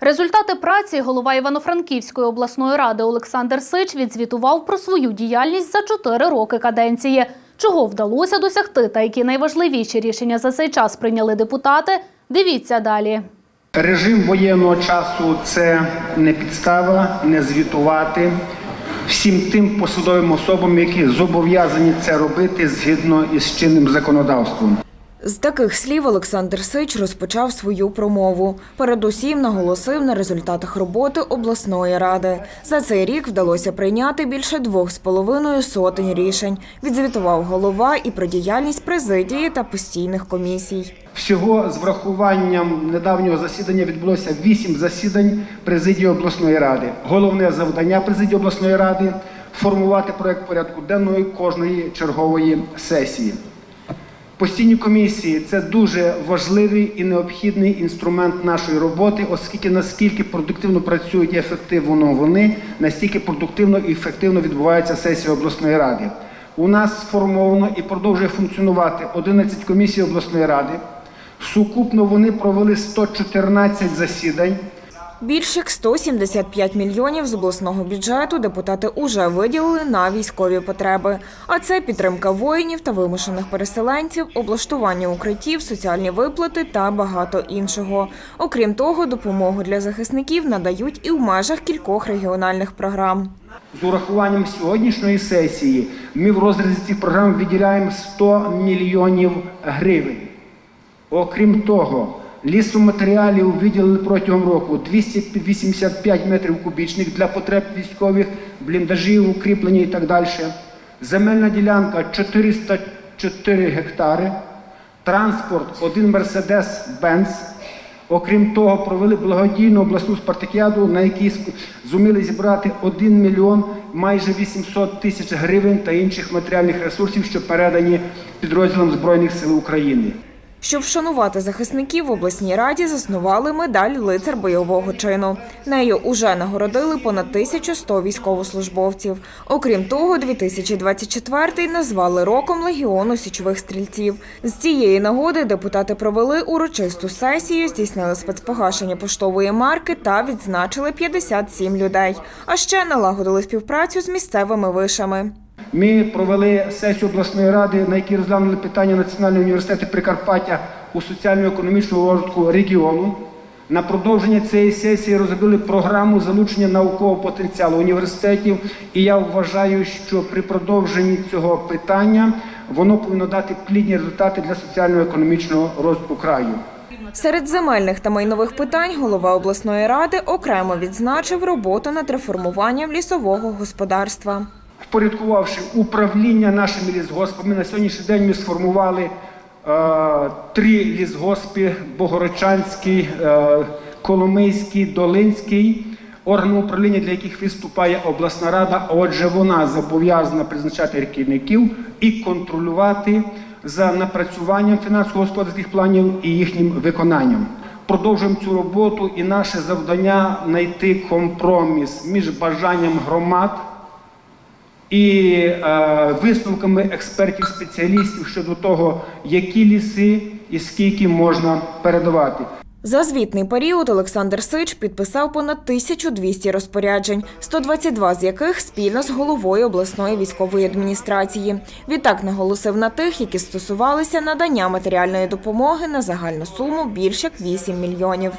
Результати праці голова Івано-Франківської обласної ради Олександр Сич відзвітував про свою діяльність за чотири роки каденції. Чого вдалося досягти та які найважливіші рішення за цей час прийняли депутати, дивіться далі. Режим воєнного часу це не підстава, не звітувати всім тим посадовим особам, які зобов'язані це робити згідно із чинним законодавством. З таких слів Олександр Сич розпочав свою промову. Передусім наголосив на результатах роботи обласної ради. За цей рік вдалося прийняти більше двох з половиною сотень рішень. Відзвітував голова і про діяльність президії та постійних комісій. Всього з врахуванням недавнього засідання відбулося вісім засідань президії обласної ради. Головне завдання президії обласної ради формувати проект порядку денної кожної чергової сесії. Постійні комісії це дуже важливий і необхідний інструмент нашої роботи, оскільки наскільки продуктивно працюють і ефективно вони, настільки продуктивно і ефективно відбувається сесія обласної ради. У нас сформовано і продовжує функціонувати 11 комісій обласної ради. Сукупно вони провели 114 засідань. Більш як 175 мільйонів з обласного бюджету депутати уже виділили на військові потреби. А це підтримка воїнів та вимушених переселенців, облаштування укриттів, соціальні виплати та багато іншого. Окрім того, допомогу для захисників надають і в межах кількох регіональних програм. З урахуванням сьогоднішньої сесії ми в розрізі цих програм виділяємо 100 мільйонів гривень. Окрім того, лісоматеріалів виділили протягом року 285 метрів кубічних для потреб військових, бліндажів, укріплення і так далі. Земельна ділянка 404 гектари, транспорт, один Мерседес Бенц. Окрім того, провели благодійну обласну спартакіаду, на якій зуміли зібрати 1 мільйон майже 800 тисяч гривень та інших матеріальних ресурсів, що передані підрозділам Збройних сил України. Щоб вшанувати захисників в обласній раді, заснували медаль лицар бойового чину. Нею уже нагородили понад 1100 військовослужбовців. Окрім того, 2024 назвали роком легіону січових стрільців. З цієї нагоди депутати провели урочисту сесію, здійснили спецпогашення поштової марки та відзначили 57 людей. А ще налагодили співпрацю з місцевими вишами. Ми провели сесію обласної ради, на якій розглянули питання Національного університету Прикарпаття у соціально-економічному розвитку регіону. На продовження цієї сесії розробили програму залучення наукового потенціалу університетів. І я вважаю, що при продовженні цього питання воно повинно дати плідні результати для соціально-економічного розвитку краю. Серед земельних та майнових питань голова обласної ради окремо відзначив роботу над реформуванням лісового господарства. Впорядкувавши управління нашими лісгоспами, на сьогоднішній день ми сформували е, три лісгоспи: Богородчанський, е, Коломийський, Долинський, органи управління, для яких виступає обласна рада. Отже, вона зобов'язана призначати керівників і контролювати за напрацюванням фінансово-господарських планів і їхнім виконанням. Продовжуємо цю роботу, і наше завдання знайти компроміс між бажанням громад і е, висновками експертів-спеціалістів щодо того, які ліси і скільки можна передавати. За звітний період Олександр Сич підписав понад 1200 розпоряджень, 122 з яких спільно з головою обласної військової адміністрації. Відтак наголосив на тих, які стосувалися надання матеріальної допомоги на загальну суму більш як 8 мільйонів.